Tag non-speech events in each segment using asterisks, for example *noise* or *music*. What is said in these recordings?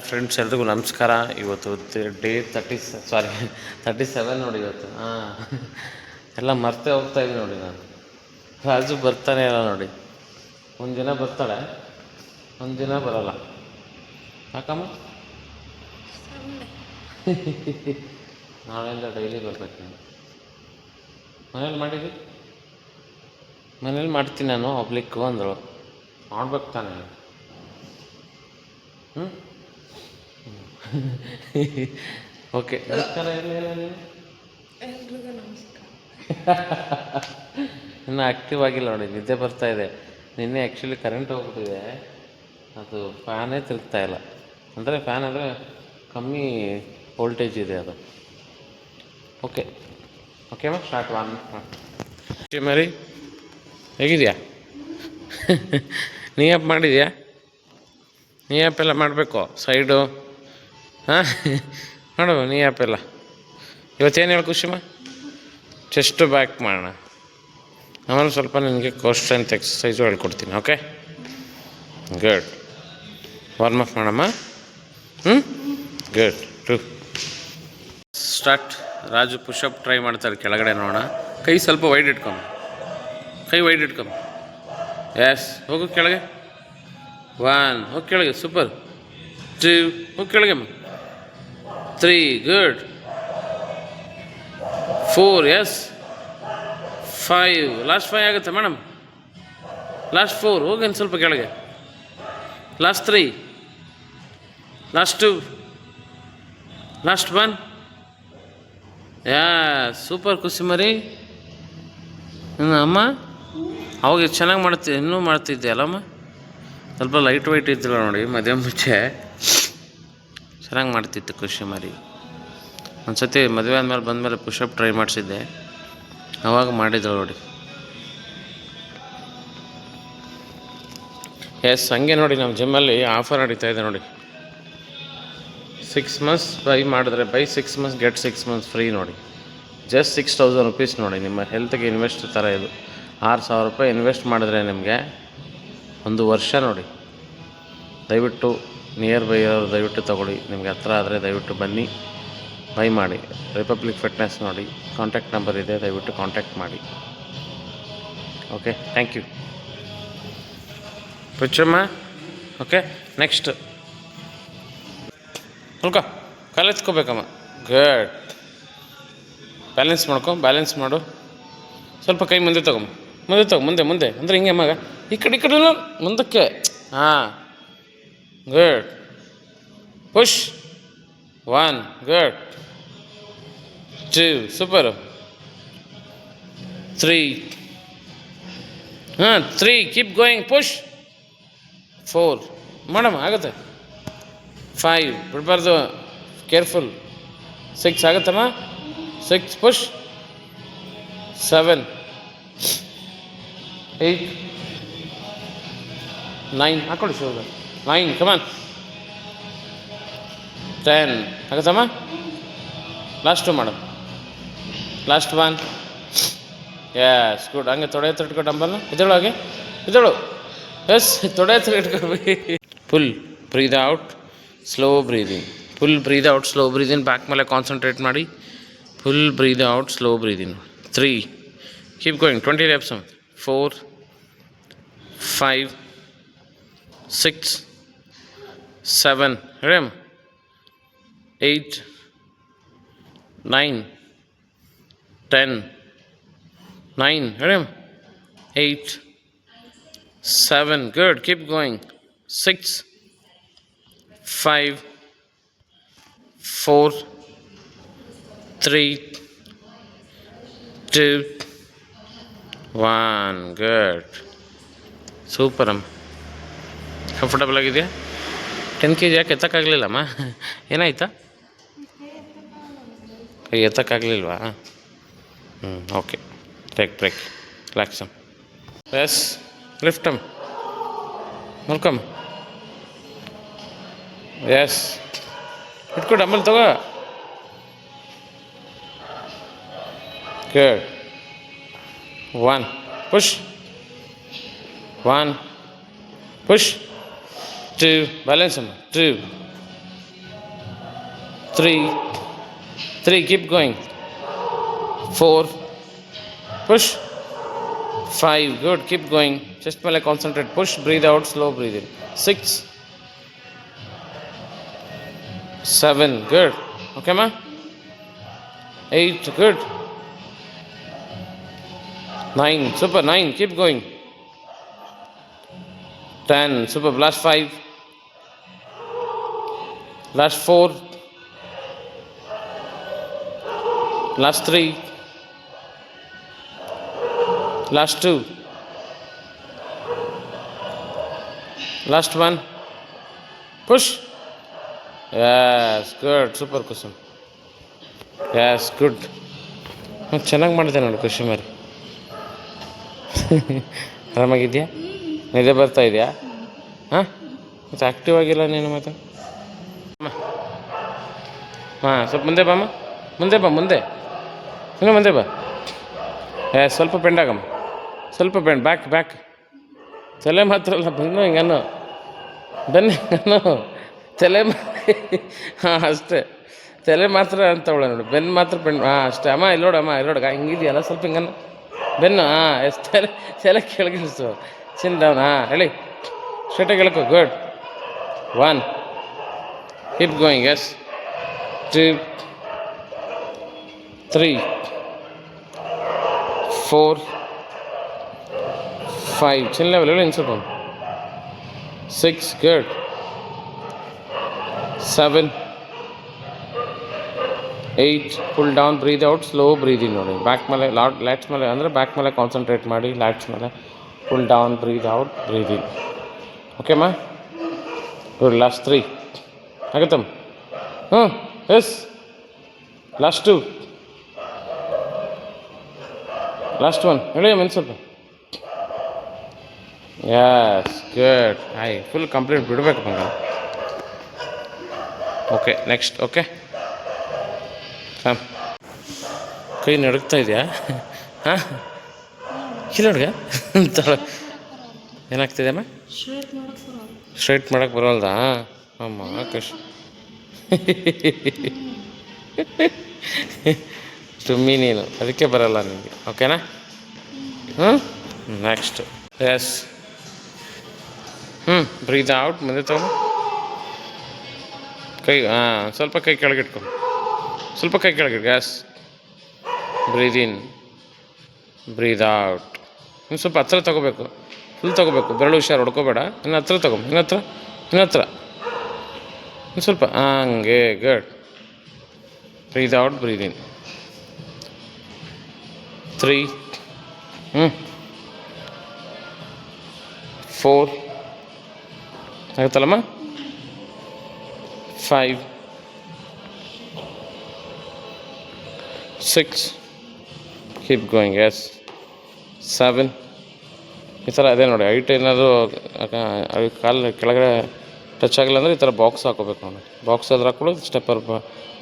Friends ಎಲ್ರಿಗೂ ನಮಸ್ಕಾರ. ಇವತ್ತು day thirty sorry thirty seven ನೋಡಿ ಇವತ್ತು. ಹಾಂ. ಎಲ್ಲ ಮರ್ತೇ ಹೋಗ್ತಾ ಇದ್ದೀನಿ ನೋಡಿ ನಾನು. ರಾಜು ಬರ್ತಾನೆ ಇಲ್ಲ ನೋಡಿ. ಒಂದಿನ ದಿನ ಬರ್ತಾಳೆ ಒಂದು ದಿನ ಬರಲ್ಲ. ಯಾಕಮ್ಮ? ನಾಳೆಯಿಂದ ಡೈಲಿ ಬರ್ಬೇಕು ನಾನು. ಮನೇಲಿ ಮಾಡಿದ್ವಿ ಮನೇಲಿ ಮಾಡ್ತೀನಿ ನಾನು ಒಬ್ಲಿಕ್ಕು ಅಂದಳು. ಮಾಡ್ಬೇಕು ತಾನೆ. ಹ್ಞೂ *laughs* ಓಕೆ ನಮಸ್ಕಾರ ಇನ್ನೂ ಹೇಳ ನೀನು ಎಲ್ರಿಗೂ ನಮಸ್ಕಾರ. *laughs* ಇನ್ನು ಆ್ಯಕ್ಟಿವ್ ಆಗಿಲ್ಲ ನೋಡಿ ನಿದ್ದೆ ಬರ್ತಾ ಇದೆ. ನಿನ್ನೆ ಆ್ಯಕ್ಚುಲಿ ಕರೆಂಟ್ ಹೋಗ್ಬಿಟ್ಟಿದೆ. ಅದು ಫ್ಯಾನೇ ತಿರುಗ್ತಾ ಇಲ್ಲ. ಅಂದರೆ ಫ್ಯಾನ್ ಅಂದರೆ ಕಮ್ಮಿ ವೋಲ್ಟೇಜ್ ಇದೆ ಅದು. ಓಕೆ ಓಕೆ ಮಾ? ಸ್ಟಾರ್ಟ್ ಒನ್ ಮರಿ. ಹೇಗಿದೆಯಾ? ನೀ ಆ್ಯಪ್ ಮಾಡಿದ್ಯಾ? ನೀ ಆ್ಯಪ್ ಎಲ್ಲ ಮಾಡಬೇಕು? ಸೈಡು ಹಾಂ? ನೋಡುವ ನೀ ಆ್ಯಪ್ ಎಲ್ಲ. ಇವತ್ತೇನು ಹೇಳು ಖುಷಿಮ್ಮ ಚೆಸ್ಟ್ ಬ್ಯಾಕ್ ಮಾಡೋಣ. ಆಮೇಲೆ ಸ್ವಲ್ಪ ನಿನಗೆ ಕೋರ್ ಸ್ಟ್ರೆಂತ್ ಎಕ್ಸಸೈಸು ಹೇಳ್ಕೊಡ್ತೀನಿ ಓಕೆ ಗುಡ್ ವಾರ್ಮ್ ಅಪ್ ಮಾಡಮ್ಮ. ಹ್ಞೂ good to start Raju pushup try ಮಾಡ್ತಾರೆ ಕೆಳಗಡೆ ನೋಡೋಣ. ಕೈ ಸ್ವಲ್ಪ ವೈಡ್ ಇಟ್ಕೊಂಬ ಕೈ ವೈಡ್ ಇಟ್ಕೊಂಬ ಎಸ್ ಹೋಗು ಕೆಳಗೆ. ಒನ್ ಹೋಗಿ ಕೆಳಗೆ ಸೂಪರ್ ಟೂ ಹೋಗಿ ಕೆಳಗೆ. Three good Four, yes five last five ಆಗುತ್ತೆ ಮೇಡಮ್ ಲಾಸ್ಟ್ ಫೋರ್ ಹೋಗಿ ಒಂದು ಸ್ವಲ್ಪ ಕೆಳಗೆ. Last three last two last one yeah super ಖುಷಿ ಮರಿ. ಅಮ್ಮ ಅವಾಗ ಚೆನ್ನಾಗಿ ಮಾಡ್ತಿ ಇನ್ನೂ ಮಾಡ್ತಿದ್ದೆ ಅಲ್ಲಮ್ಮ? ಸ್ವಲ್ಪ ಲೈಟ್ ವೈಟ್ ಇದ್ದಿಲ್ಲ ನೋಡಿ ಮಧ್ಯ ಮುಂಚೆ. ಚೆನ್ನಾಗಿ ಮಾಡ್ತಿತ್ತು ಖುಷಿ ಮಾರಿ. ಒಂದು ಸತಿ ಮದುವೆ ಆದಮೇಲೆ ಬಂದಮೇಲೆ ಪುಷಪ್ ಟ್ರೈ ಮಾಡಿಸಿದ್ದೆ. ಅವಾಗ ಮಾಡಿದ್ರು ನೋಡಿ. ಎಸ್ ಹಂಗೆ ನೋಡಿ ನಮ್ಮ ಜಿಮ್ಮಲ್ಲಿ ಆಫರ್ ನಡೀತಾ ಇದೆ ನೋಡಿ. ಸಿಕ್ಸ್ ಮಂತ್ಸ್ ಬೈ ಮಾಡಿದ್ರೆ buy six months get six months free ನೋಡಿ. ಜಸ್ಟ್ ಸಿಕ್ಸ್ ತೌಸಂಡ್ ರುಪೀಸ್ ನೋಡಿ, ನಿಮ್ಮ ಹೆಲ್ತ್ಗೆ ಇನ್ವೆಸ್ಟ್ ಥರ ಇದು. ಆರು ಸಾವಿರ ರೂಪಾಯಿ ಇನ್ವೆಸ್ಟ್ ಮಾಡಿದ್ರೆ ನಿಮಗೆ ಒಂದು ವರ್ಷ ನೋಡಿ. ದಯವಿಟ್ಟು ನಿಯರ್ ಬೈ ಅವರು ದಯವಿಟ್ಟು ತಗೊಳ್ಳಿ. ನಿಮಗೆ ಹತ್ರ ಆದರೆ ದಯವಿಟ್ಟು ಬನ್ನಿ. ಬೈ ಮಾಡಿ. ರಿಪಬ್ಲಿಕ್ ಫಿಟ್ನೆಸ್ ನೋಡಿ. ಕಾಂಟ್ಯಾಕ್ಟ್ ನಂಬರ್ ಇದೆ, ದಯವಿಟ್ಟು ಕಾಂಟ್ಯಾಕ್ಟ್ ಮಾಡಿ. ಓಕೆ ಥ್ಯಾಂಕ್ ಯು ಪುಚ್ಚಮ್ಮ? ಓಕೆ ನೆಕ್ಸ್ಟ್ ಉಳ್ಕೊ ಕಾಲೆತ್ಕೋಬೇಕಮ್ಮ ಗುಡ್ ಬ್ಯಾಲೆನ್ಸ್ ಮಾಡ್ಕೊ ಬ್ಯಾಲೆನ್ಸ್ ಮಾಡು. ಸ್ವಲ್ಪ ಕೈ ಮುಂದೆ ತಗೊಂಬ ಮುಂದೆ ತಗೊ, ಮುಂದೆ ಮುಂದೆ. ಅಂದರೆ ಹಿಂಗೆ ಮಗ. ಈ ಕಡೆ ಈ ಕಡೆ ಮುಂದಕ್ಕೆ. ಹಾಂ. Good push one good two super three ಹಾಂ three keep going push four ಮಾಡಮ್ಮ ಆಗುತ್ತೆ. ಫೈವ್ ಬಿಡಬಾರ್ದು. Careful six ಆಗುತ್ತಮ್ಮ? Six push seven eight nine ಹಾಕೊಳ್ಳಿ nine come on ten ಆಗುತ್ತಮ್ಮ last madam last one yes good ಹಂಗೆ ತೊಡೆ ಹತ್ರ ಇಟ್ಕೊ ಡಂಬಲ್ನ ಇದ್ದಳು ಹಾಗೆ. ಇದ್ದಳು ಎಸ್ *laughs* ತೊಡೆ ಹತ್ರ ಇಟ್ಕೊಬೇಕು full breathe out slow breathing full breathe out slow breathing back ಮೇಲೆ ಕಾನ್ಸಂಟ್ರೇಟ್ ಮಾಡಿ. Full breathe out slow breathing three keep going twenty reps four five six seven ಹೇಳಮ್ಮ ಏಯ್ಟ್ ನೈನ್ ಟೆನ್ ನೈನ್ ಹೇಳಮ್ಮ eight seven good keep going six five four three two one good super ಅಮ್ಮ comfortable ಆಗಿದೆಯಾ Ten K G ಯಾಕೆ ಎತ್ತಕ್ಕಾಗಲಿಲ್ಲಮ್ಮ? ಏನಾಯ್ತಾ? ಎತ್ತಕ್ಕಾಗಲಿಲ್ವಾ? ಹ್ಞೂ okay break break ರಿಲ್ಯಾಕ್ಸಮ್ ಎಸ್ ಲಿಫ್ಟಮ್ ಮಲ್ಕಮ್ ಎಸ್ ಇಟ್ಕೊ ಡಂಬಲ್ ತಗೋ. Good one push one push two. Balance on two. Three. Three. Keep going. Four. Push. Five. Good. Keep going. Just mele concentrate. Push. Breathe out. Slow breathe in. Six. Seven. Good. Okay ma? Eight. Good. Nine. Super. Nine. Keep going. 10 super. 5 last 4 last 3 last 2 last 1 push yes good super question yes good ಚೆನ್ನಾಗಿ ಮಾಡಿದೆ ನೋಡಿ ಖುಷಿ ಮರಿ ಆರಾಮಾಗಿದೆಯಾ ನಿದ್ದೆ ಬರ್ತಾ ಇದೆಯಾ ಹಾಂ ಮತ್ತು ಆ್ಯಕ್ಟಿವ್ ಆಗಿಲ್ಲ ನೀನು ಮತ್ತೆ ಹಾಂ, ಸ್ವಲ್ಪ ಮುಂದೆ ಬಾಮ್ಮ. ಮುಂದೆ ಬಾ, ಮುಂದೆ. ಇನ್ನೂ ಮುಂದೆ ಬಾ. ಏ, ಸ್ವಲ್ಪ ಪೆಂಡಾಗಮ್ಮ ಸ್ವಲ್ಪ ಪೆಂಡ್ ಬ್ಯಾಕ್ ಬ್ಯಾಕ್ ತಲೆ ಮಾತ್ರ ಅಲ್ಲ, ಬೆನ್ನು ಹಿಂಗನ್ನು ಬೆನ್ನು ಹಿಂಗನ್ನು ತಲೆ ಹಾಂ, ಅಷ್ಟೇ. ತಲೆ ಮಾತ್ರ ಅಂತವಳೆ ನೋಡು. ಬೆನ್ನು ಮಾತ್ರ ಪೆಂಡ್ ಹಾಂ, ಅಷ್ಟೇ. ಅಮ್ಮ, ಇಲ್ಲಿ ನೋಡಮ್ಮ ಇಲ್ಲಿ ಹಿಂಗಿದೆಯಲ್ಲ ಸ್ವಲ್ಪ ಹಿಂಗನ್ನು ಬೆನ್ನು, ಹಾಂ ಎಷ್ಟು ತಲೆ ತಲೆ ಕೆಳಗಿಳಿಸು. ಚಿನ್ ಹಾಂ, ಹೇಳಿ. ಸ್ಟ್ರೇಟಾಗಿ ಹೇಳ್ಕೊ good one keep going yes two three four five chin level ಇನ್ನು ಸ್ವಲ್ಪ six good seven eight full down breathe out slow breathing ನೋಡಿ ಬ್ಯಾಕ್ ಮೇಲೆ ಲಾಟ್ ಲ್ಯಾಟ್ಸ್ ಮೇಲೆ ಅಂದರೆ ಬ್ಯಾಕ್ ಮೇಲೆ ಕಾನ್ಸಂಟ್ರೇಟ್ ಮಾಡಿ ಲ್ಯಾಟ್ಸ್ ಮೇಲೆ full down breathe out breathing okay ಓಕೆಮ್ಮ good last three ಆಗುತ್ತಮ್ಮ ಹ್ಞೂ yes. Last two last one ಹೇಳಿ ಮೆನ್ ಸ್ವಲ್ಪ. Yes good high full complete ಬಿಡಬೇಕು ಮಗ ಓಕೆ ನೆಕ್ಸ್ಟ್ ಓಕೆ ಹಾಂ ಕೈ ನಡುಕ್ತಾ ಇದೆಯಾ? ಹಾಂ? ಇಲ್ಲ ಹುಡುಗ. ಏನಾಗ್ತಿದೆ ಅಮ್ಮ ಸ್ಟ್ರೇಟ್ ಮಾಡಕ್ಕೆ ಬರೋಲ್ದಾ? ಅಮ್ಮ ಕಶ್ *laughs* ತುಮ್ಮಿ ನೀನು. ಅದಕ್ಕೆ ಬರಲ್ಲ ನಿಮಗೆ ಓಕೆನಾ ಹ್ಞೂ ನೆಕ್ಸ್ಟ್ ಎಸ್ ಹ್ಞೂ ಬ್ರೀದ್ ಔಟ್ ಮುಂದೆ ತಗೋ. ಕೈ ಹಾಂ ಸ್ವಲ್ಪ ಕೈ ಕೆಳಗಿಟ್ಕೊ. ಸ್ವಲ್ಪ ಕೈ ಕೆಳಗಿಟ್ಕೊ. Yes breathe in breathe out ಇನ್ನು ಸ್ವಲ್ಪ ಹತ್ರ ತಗೋಬೇಕು. ಫುಲ್ ತಗೋಬೇಕು. ಬೆರಳು ಹುಷಾರು ಹೊಡ್ಕೋಬೇಡ. ಇನ್ನು ಹತ್ರ ತಗೋ. ಇನ್ನು ಹತ್ರ. ಇನ್ನು ಹತ್ರ. ಇನ್ನು ಸ್ವಲ್ಪ ಹಂಗೆ, good. Breathe out breathe in three ಹ್ಞೂ four ಆಗುತ್ತಲ್ಲಮ್ಮ? Five six keep going yes seven ಈ ಥರ ಅದೇ ನೋಡಿ. ಹೈಟ್ ಏನಾದರೂ ಕಾಲು ಕೆಳಗಡೆ ಟಚ್ ಆಗಿಲ್ಲ ಅಂದರೆ ಈ ಥರ ಬಾಕ್ಸ್ ಹಾಕೋಬೇಕು ನೋಡಿ. ಬಾಕ್ಸ್ ಆದ್ರೆ ಹಾಕೊಳ್ಳಿ ಸ್ಟೆಪ್ಪರ್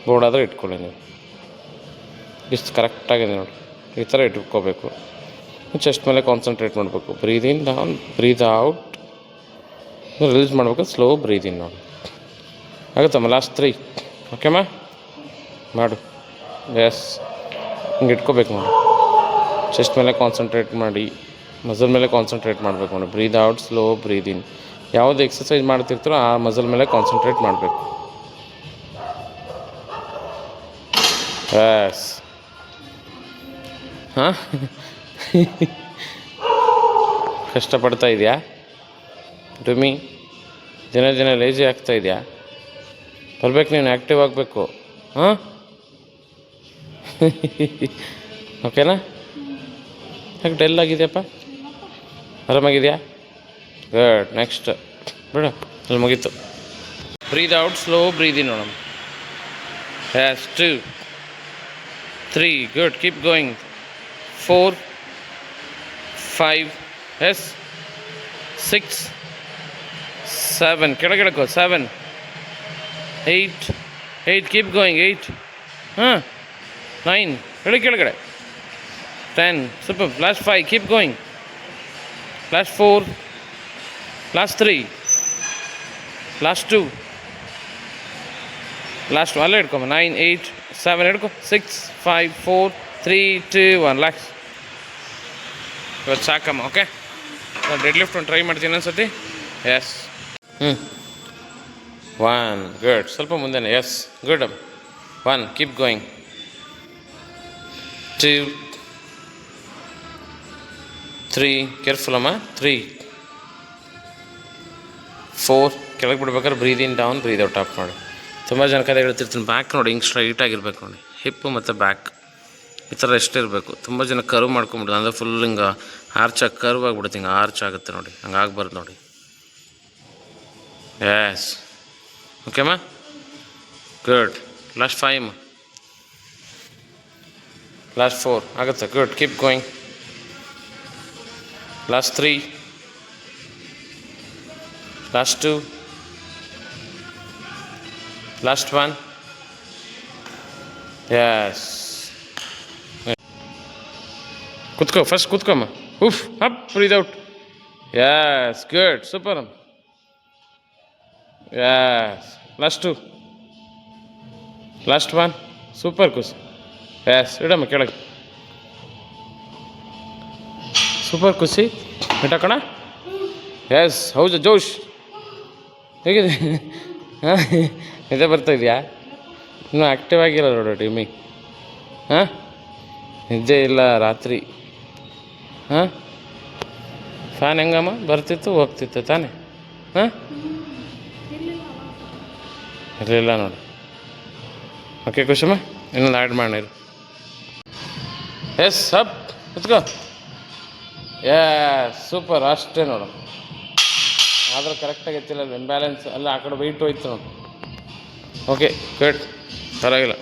ಬೋರ್ಡ್ ಆದರೆ ಇಟ್ಕೊಳ್ಳಿ ನೀವು. ಇಷ್ಟು ಕರೆಕ್ಟಾಗಿದೆ ನೋಡಿ. ಈ ಥರ ಇಟ್ಕೋಬೇಕು. ಚೆಸ್ಟ್ ಮೇಲೆ ಕಾನ್ಸಂಟ್ರೇಟ್ ಮಾಡಬೇಕು. Breathe in down breathe out release ಮಾಡಬೇಕು ಸ್ಲೋ ಬ್ರೀದ್ ಇನ್ ನೋಡಿ. ಆಗುತ್ತಮ್ಮ ಲಾಸ್ಟ್ ತ್ರೀ ಓಕೆಮ್ಮ ಮಾಡು. ಎಸ್ ಹಿಂಗೆ ಇಟ್ಕೋಬೇಕು ನೋಡಿ. ಚೆಸ್ಟ್ ಮೇಲೆ ಕಾನ್ಸಂಟ್ರೇಟ್ ಮಾಡಿ ಮಸಲ್ ಮೇಲೆ ಕಾನ್ಸಂಟ್ರೇಟ್ ಮಾಡಬೇಕು ನೋಡಿ. Breathe out slow breathe in ಯಾವುದು ಎಕ್ಸಸೈಸ್ ಮಾಡ್ತಿರ್ತಾರೋ ಆ ಮಸಲ್ ಮೇಲೆ ಕಾನ್ಸಂಟ್ರೇಟ್ ಮಾಡಬೇಕು. ಎಸ್ ಹಾಂ? ಕಷ್ಟಪಡ್ತಾ ಇದೆಯಾ? ಡುಮಿ ದಿನ ದಿನ ಲೇಜಿ ಆಗ್ತಾ ಇದೆಯಾ? ಬರ್ಬೇಕು ನೀನು ಆ್ಯಕ್ಟಿವ್ ಆಗಬೇಕು. ಹಾಂ? ಓಕೆನಾ ಯಾಕೆ ಡಲ್ ಆಗಿದೆಯಪ್ಪ? ಆರಾಮಾಗಿದೆಯಾ? ಗುಡ್ ನೆಕ್ಸ್ಟ್ ಬಿಡು ಅಲ್ಲಿ ಮುಗೀತು. Breathe out slow breathe in ನೋಡಮ್ಮ. Yes two three good keep going four five yes six seven ಕೆಳಗಿಡಕೋ seven eight eight keep going eight ಹಾಂ ನೈನ್ ಹೇಳಿ ಕೆಳಗಡೆ? Ten super last five keep going last four last three last two last ಅಲ್ಲೇ ಹಿಡ್ಕೊಂಬ nine eight seven ಹಿಡ್ಕೊ six five four three two one relax ಇವತ್ತು ಸಾಕಮ್ಮ okay deadlift ಒಂದು try ಮಾಡ್ತೀನಿ ಅನ್ಸತಿ ಎಸ್ ಹ್ಞೂ ಒನ್ ಗುಡ್ ಸ್ವಲ್ಪ ಮುಂದೆನೆ yes good one keep going two three careful ಅಮ್ಮ ತ್ರೀ ಫೋರ್ ಕೆಳಗೆ ಬಿಡ್ಬೇಕಾದ್ರೆ breathe in down breathe out up ಮಾಡಿ. ತುಂಬ ಜನ ಕಡೆ ಹೇಳ್ತಿರ್ತೀನಿ. ಬ್ಯಾಕ್ ನೋಡಿ, ಹಿಂಗೆ ಸ್ಟ್ರೈಟ್ ಆಗಿರ್ಬೇಕು ನೋಡಿ. ಹಿಪ್ಪು ಮತ್ತು ಬ್ಯಾಕ್ ಈ ಥರ ಎಷ್ಟು ಇರಬೇಕು. ತುಂಬ ಜನ ಕರ್ವ್ ಮಾಡ್ಕೊಂಬಿಡೋದು ಅಂದರೆ ಫುಲ್ ಹಿಂಗೆ ಆರ್ಚ್ ಆಗಿ ಕರ್ವ್ ಆಗಿಬಿಡುತ್ತೆ. ಹಿಂಗೆ ಆರ್ಚ್ ಆಗುತ್ತೆ ನೋಡಿ. ಹಂಗೆ ಆಗಬಾರ್ದು ನೋಡಿ. Yes ಓಕೆಮ್ಮ good last five last four ಆಗುತ್ತೆ. Good keep going last three last two last one yes ಕುತ್ಕೋ ಫಸ್ಟ್ ಕುತ್ಕೊಮ್ಮ. ಉಫ್ up breathe out yes good super yes last two last one super ಕುಸ್ yes ಇಡಮ್ಮ ಕೆಳಗೆ. ಸೂಪರ್ ಖುಷಿ ಕಣ S ಹೌದು, ಜೋಶ್. ಹೇಗಿದೆ ಹಾಂ? ನಿದ್ದೆ ಬರ್ತಾ ಇದೆಯಾ? ಇನ್ನೂ ಆ್ಯಕ್ಟಿವ್ ಆಗಿಲ್ಲ ನೋಡು ಟೀಮಿ ಹಾಂ? ನಿದ್ದೆ ಇಲ್ಲ ರಾತ್ರಿ. ಹಾಂ? ಫ್ಯಾನ್ ಹೆಂಗಮ್ಮ? ಬರ್ತಿತ್ತು, ಹೋಗ್ತಿತ್ತು ತಾನೇ? ಹಾಂ? ಇರಲಿಲ್ಲ ನೋಡು. ಓಕೆ ಕುಶಮ್ಮ ಇನ್ನೊಂದು ಆ್ಯಡ್ ಮಾಡಿರಿ ಎಸ್ ಅಪ್ ಕುತ್ಕೋ ಏ ಸೂಪರ್ ಅಷ್ಟೇ ನೋಡು. ಆದ್ರೆ ಕರೆಕ್ಟಾಗಿ ಎತ್ತಿಲ್ಲ ಇಂಬ್ಯಾಲೆನ್ಸ್ ಅಲ್ಲ ಆ ಕಡೆ ವೆಯ್ಟ್ ಹೋಯ್ತು. ಓಕೆ ಗುಡ್ ಪರವಾಗಿಲ್ಲ.